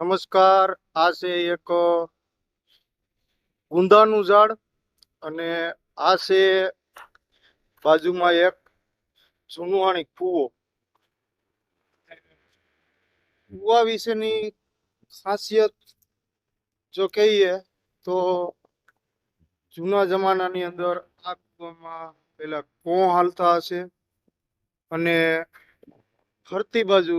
નમસ્કાર. આ છે એક ગુંદાનું ઝાડ અને આ છે બાજુમાં એક જૂનવાણી કૂવો. કૂવા વિશેની ખાસિયત જો કહીએ તો જૂના જમાનાની અંદર આ કૂવામાં પેલા કોણ હાલતા હશે અને ફરતી બાજુ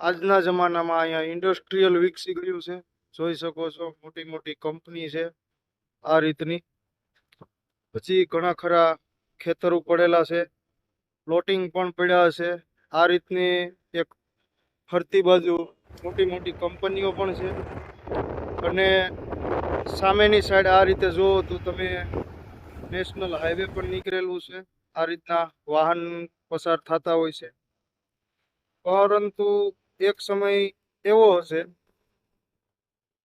આજના જમાનામાં અહીંયા ઇન્ડસ્ટ્રીયલ વિકસી ગયું છે. જોઈ શકો છો, મોટી મોટી કંપની છે આ રીતની. પછી ઘણા ખરા ખેતરો પડેલા છે પ્લોટિંગ પણ પડ્યા છે. આ રીતની એક ફરતી બાજુ મોટી મોટી કંપનીઓ પણ છે. અને સામેની સાઈડ આ રીતે જુઓ તો તમે નેશનલ હાઈવે પણ નીકળેલું છે. આ રીતના વાહન પસાર થતા હોય છે. પરંતુ એક સમય એવો હશે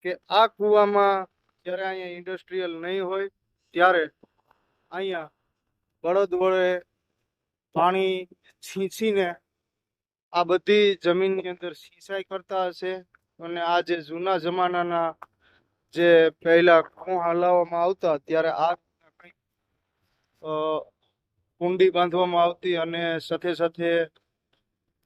કે આ કૂવામાં જ્યારે અહીંયા ઇન્ડસ્ટ્રીયલ નહીં હોય, ત્યારે અહીંયા બળદ વડે પાણી છીંચીને આ બધી જમીનની અંદર સિંચાઈ કરતા હશે અને આ જે જૂના જમાનાના જે પહેલા કું હલાવવામાં આવતા, ત્યારે આ કુંડી બાંધવામાં આવતી અને સાથે સાથે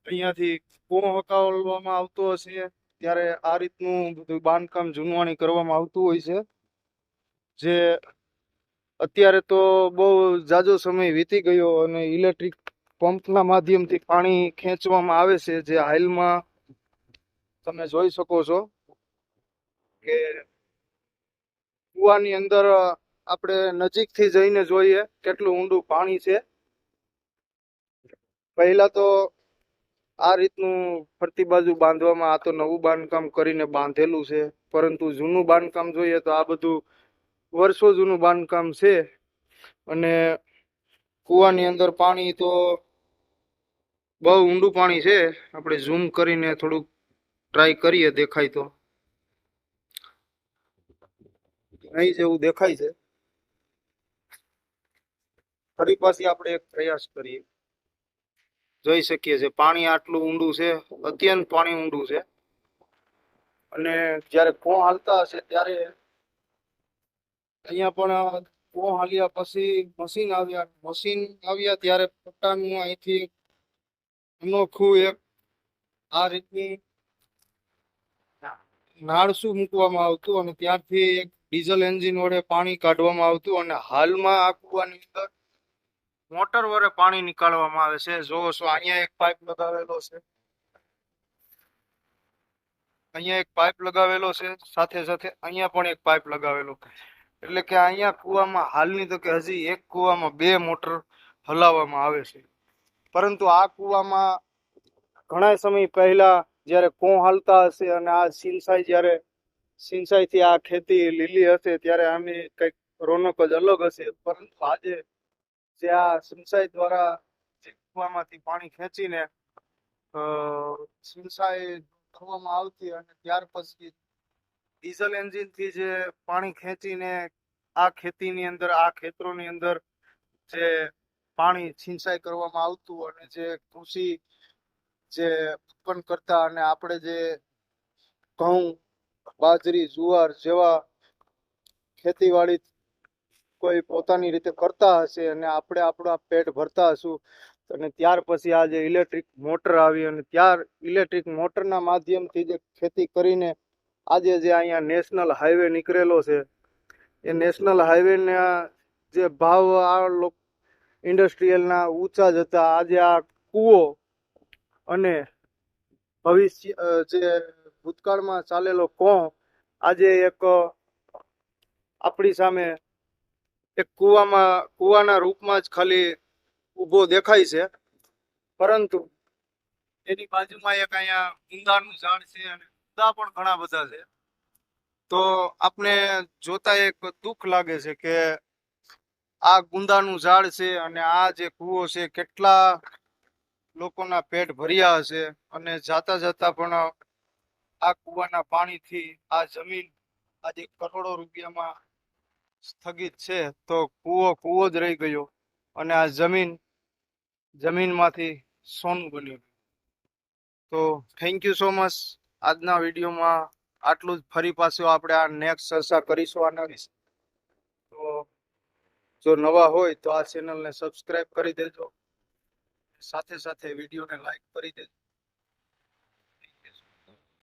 અહીંયાથી કૂણો હકાવવામાં આવતો હશે, ત્યારે આ રીતનું બધું બાંધકામ જૂનવાણી કરવામાં આવતું હોય છે. જે અત્યારે તો બહુ જાજો સમય વીતી ગયો અને ઇલેક્ટ્રિક પંપના માધ્યમથી પાણી ખેંચવામાં આવે છે, જે હાલમાં તમે જોઈ શકો છો કે કુવાની અંદર આપણે નજીકથી જઈને જોઈએ કેટલું ઊંડું પાણી છે. પહેલા તો આ રીતનું ફરતી બાજુ બાંધવામાં આ તો નવું બાંધકામ કરીને બાંધેલું છે. પરંતુ જૂનું બાંધકામ જોઈએ તો આ બધું વર્ષો જૂનું બાંધકામ છે. અને કૂવાની અંદર પાણી તો બહુ ઊંડું પાણી છે. આપણે ઝૂમ કરીને થોડુંક ટ્રાય કરીએ દેખાય તો. અહીં જેવું દેખાય છે. ફરી પાછી આપણે એક પ્રયાસ કરીએ. જોઈ શકીએ છીએ. પાણી આટલું ઊંડું છે, અત્યંત પાણી ઊંડું છે. અને જ્યારે કોં હાલતા હશે ત્યારે અહીંયા પણ કોં હાલ્યા પછી મશીન આવ્યા. મશીન આવ્યા ત્યારે પટ્ટાનું અહીંથી અનોખું એક આ રીતની નાળસું મૂકવામાં આવતું અને ત્યારથી એક ડીઝલ એન્જિન વડે પાણી કાઢવામાં આવતું. અને હાલમાં આ કુવાની અંદર મોટર વડે પાણી નીકાળવામાં આવે છે. જોવો છો, અહીંયા એક પાઇપ લગાવેલો છે. અહીંયા એક પાઇપ લગાવેલો છે. સાથે સાથે અહીંયા પણ એક પાઇપ લગાવેલો. એટલે કે અહીંયા કૂવામાં, હાલની તો કે હજી એક કૂવામાં બે મોટર હલાવવામાં આવે છે. પરંતુ આ કૂવામાં ઘણા સમય પહેલા જ્યારે કોં હાલતા હશે અને આ સિંચાઈ જ્યારે, સિંચાઈથી આ ખેતી લીલી હશે ત્યારે આની કંઈક રોનક જ અલગ હશે. પરંતુ આજે જે આ સિંચાઈ દ્વારા કૂવામાંથી પાણી ખેંચીને સિંચાઈ કરવામાં આવતી અને ત્યાર પછી ડીઝલ એન્જિનથી જે પાણી ખેંચીને આ ખેતીની અંદર, આ ખેતરોની અંદર જે પાણી સિંચાઈ કરવામાં આવતું અને જે કૃષિ જે ઉત્પન્ન કરતા અને આપણે જે ઘઉં, બાજરી, જુવાર જેવા ખેતીવાડી કોઈ પોતાની રીતે કરતા હશે અને આપણે આપણા પેટ ભરતા હશું, અને ત્યાર પછી આ જે ઇલેક્ટ્રિક મોટર આવી અને ત્યાર ઇલેક્ટ્રિક મોટરના માધ્યમથી જે ખેતી કરીને આજે જે અહીંયા નેશનલ હાઈવે નીકળેલો છે, એ નેશનલ હાઈવેના જે ભાવ આ ઇન્ડસ્ટ્રીયલના ઊંચા જ હતા. આજે આ કૂવો અને ભવિષ્ય જે ભૂતકાળમાં ચાલેલો કોં આજે એક આપણી સામે એક કૂવામાં, કૂવાના રૂપમાં જ ખાલી ઊભો દેખાય છે. પરંતુ એની બાજુમાં એક અહીંયા ઊંદાનું ઝાડ છે અને ઊંદા પણ ઘણા બધા છે. તો આપણે જોતા એક દુઃખ લાગે છે કે આ ગુંદાનું ઝાડ છે અને આ જે કૂવો છે કેટલા લોકોના પેટ ભર્યા હશે અને જાતા જાતા પણ આ કૂવાના પાણીથી આ જમીન આજે કરોડો રૂપિયામાં સ્થગિત છે, તો કૂવો કૂવો જ રહી ગયો અને આ જમીન, જમીનમાંથી સોનું બન્યું. તો થેન્ક યુ સો મચ આજના વિડીયોમાં આટલું જ. ફરી પાછું આપણે આ નેક્સ્ટ ચર્ચા કરીશું આના વિશે. તો જો નવા હોય તો આ ચેનલને સબસ્ક્રાઇબ કરી દેજો. સાથે સાથે વિડીયોને લાઈક કરી દેજો.